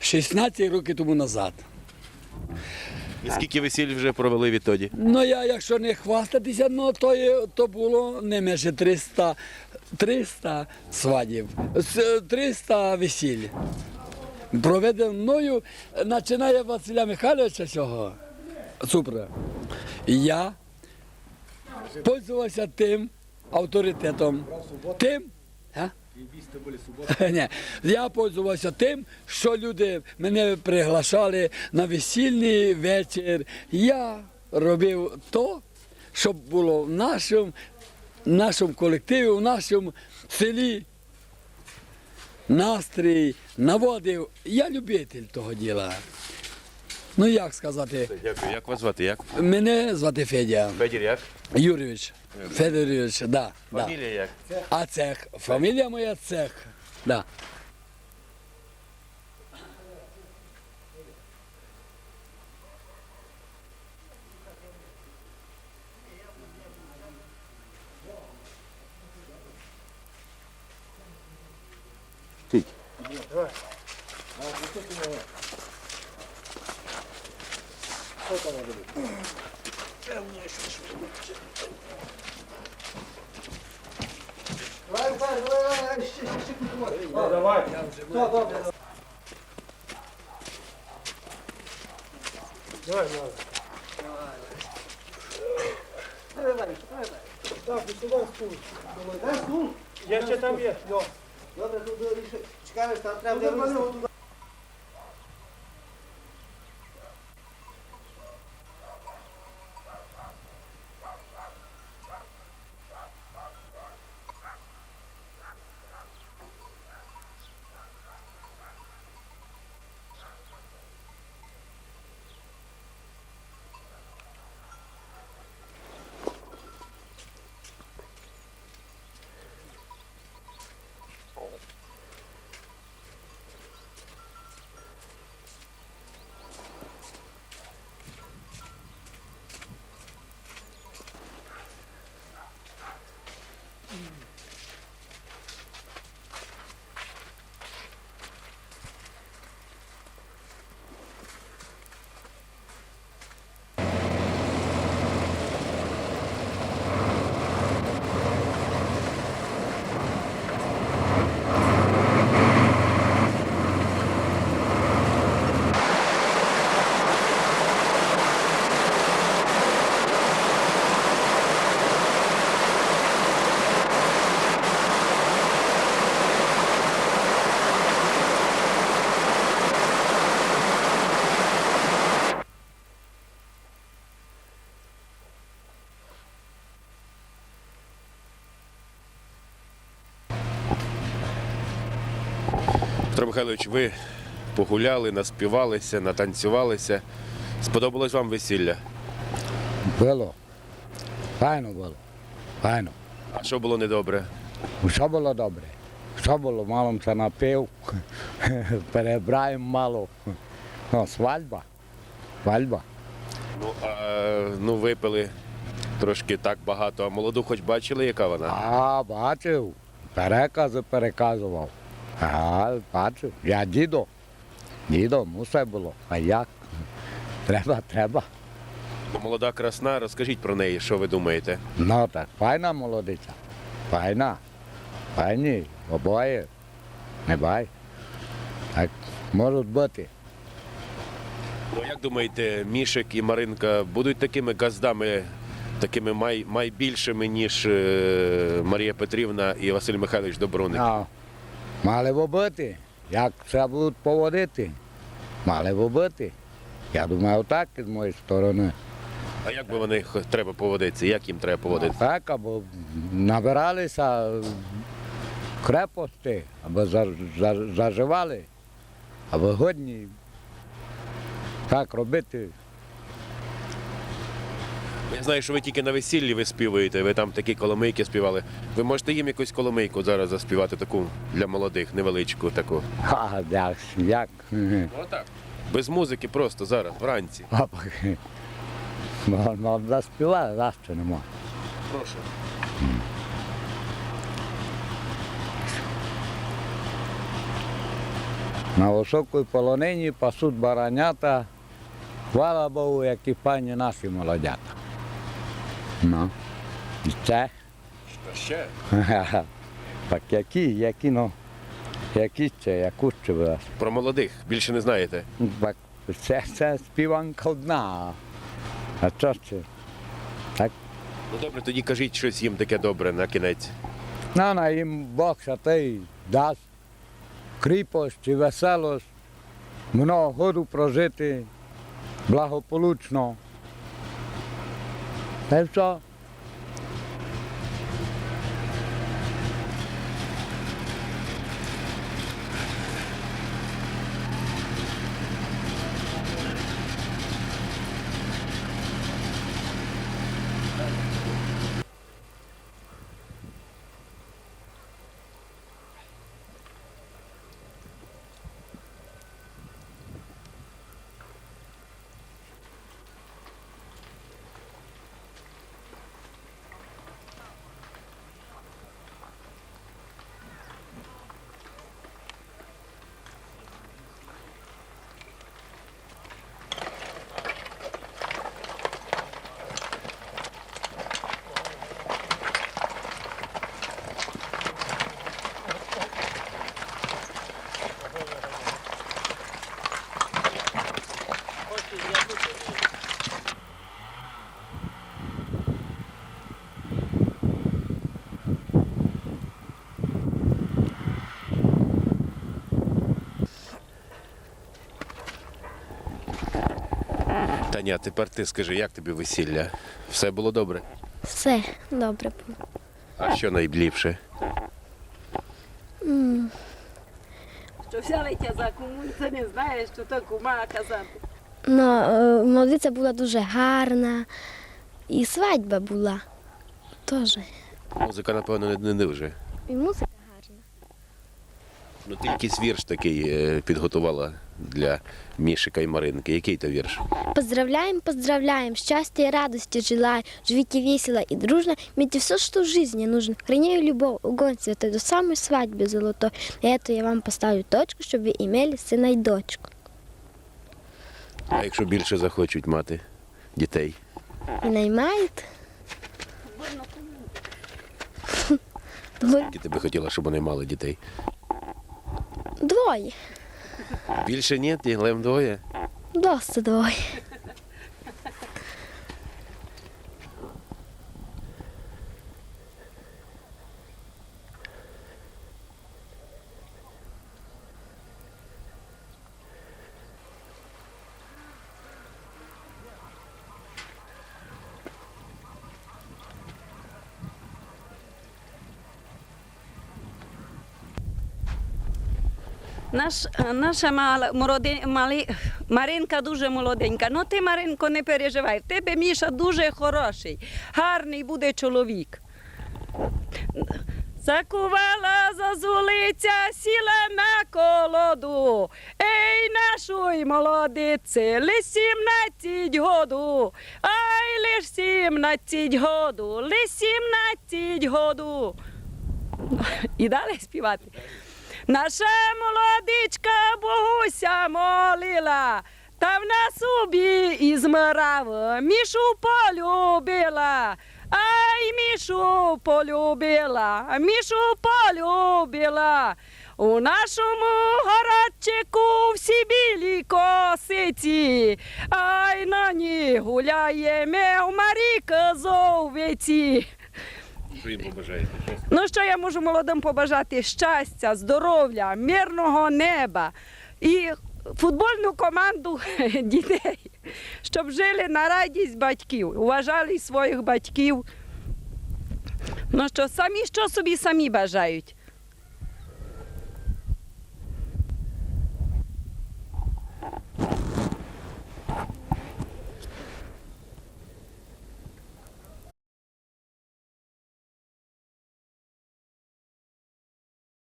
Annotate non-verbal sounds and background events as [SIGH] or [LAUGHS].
16 років тому назад. І скільки весіль вже провели відтоді? Ну я, якщо не хвастатися, ну то, є- то було не менше 300, 300 свадіб, с- 300 весіль. Проведено мною, починає Василя Михайловича цього Цупра. Я пользувався тим авторитетом, тим. А? Ні, я пользувався тим, що люди мене приглашали на весільний вечір. Я робив то, щоб було в нашому, нашому колективі, в нашому селі настрій, наводив. Я любитель того діла. Ну як сказати, Дякую. Як вас звати? Як? мене звати Федя Федір як? Юрійович. Федорович, да, да. Фамілія як? А цех. Фамілія моя цех. Да. Я ще там є. Добре, тут чекаєш, там треба Петро Михайлович, ви погуляли, наспівалися, натанцювалися. Сподобалось вам весілля? Було. Файно було. Файно. А що було недобре? Що було добре? Що було? Мало це напив, [LAUGHS] перебраємо мало. О, свадьба. Свадьба. Ну, а, ну випили трошки так багато. А молоду хоч бачили, яка вона? А, бачив. Перекази переказував. А, бачив. Я дідо. Дідо, мусе було. А як? Треба, треба. Молода красна, розкажіть про неї, що ви думаєте? Ну так, файна молодиця. Файна. Файні, обоє. Не бай. Так можуть бути. Ну, як думаєте, Мішик і Маринка будуть такими газдами, такими май, майбільшими, ніж е, Марія Петрівна і Василь Михайлович Доброник? А, мали б бути. Як це будуть поводити? Мали б бути. Я думаю, так з моєї сторони. А як би вони треба поводитися? Як їм треба поводитися? Так, або набиралися крепості, або за- за- заживали, або годні. Так робити. Я знаю, що ви тільки на весіллі ви співаєте, ви там такі коломийки співали. Ви можете їм якусь коломийку зараз заспівати таку для молодих, невеличку таку. А, як? як? Ну. Без музики просто зараз, вранці. Папа. Ну, заспівали, нема. Прошу. На високій полонині пасуть баранята. Хвала Богу, які пані наші молодята. Ну, і це. Ще? [LAUGHS] Так які, які, ну, які це, яку це ви? Про молодих більше не знаєте. Так, це, це співанка одна. А що це? Так, Ну добре, тоді кажіть щось їм таке добре на кінець. на, на їм Бог святий дасть кріпость і веселость, много году прожити благополучно. Та й Таня, тепер ти скажи, як тобі весілля? Все було добре? Все добре було. А що найліпше? Що взяли тя за куму, ти не знаєш, що то кума казати. Ну, е, молодиця була дуже гарна, і свадьба була теж. Музика, напевно, не, не дуже. І музика. Ну ти якийсь вірш такий е, підготувала для Мішика і Маринки. Який то вірш? Поздравляем, поздравляем, счастья и радости желаю. Живите весело и дружно, имейте все, что в жизни нужно. Храняю любовь, огонь святой до самой свадьбы золотой. На это я вам поставлю точку, чтобы вы имели сына и дочку. А якщо більше захочуть мати дітей? И наймает. Скільки ти би хотіла, щоб вони мали дітей? Двоє. Більше ні, лем двоє. Досить двоє. Наш, наша мала, мороди, малі, Маринка дуже молоденька. Ну ти, Маринко, не переживай. В тебе Міша дуже хороший, гарний буде чоловік. Закувала зазулиця, сіла на колоду. Ей, нашої молодиці, лиш сімнадцять году. Ай, лиш сімнадцять году, лиш сімнадцять году. І далі співати. Наша молодичка Богуся молила, та в нас убі і змирав, мішу полюбила, ай, мішу полюбила, мішу полюбила. У нашому городчику всі білі косиці, ай на ній гуляє мев Маріка зовиці. Що їм побажаєте? Ну що я можу молодим побажати? Щастя, здоров'я, мирного неба і футбольну команду [LAUGHS] дітей, щоб жили на радість батьків, уважали своїх батьків. Ну що, самі що собі самі бажають?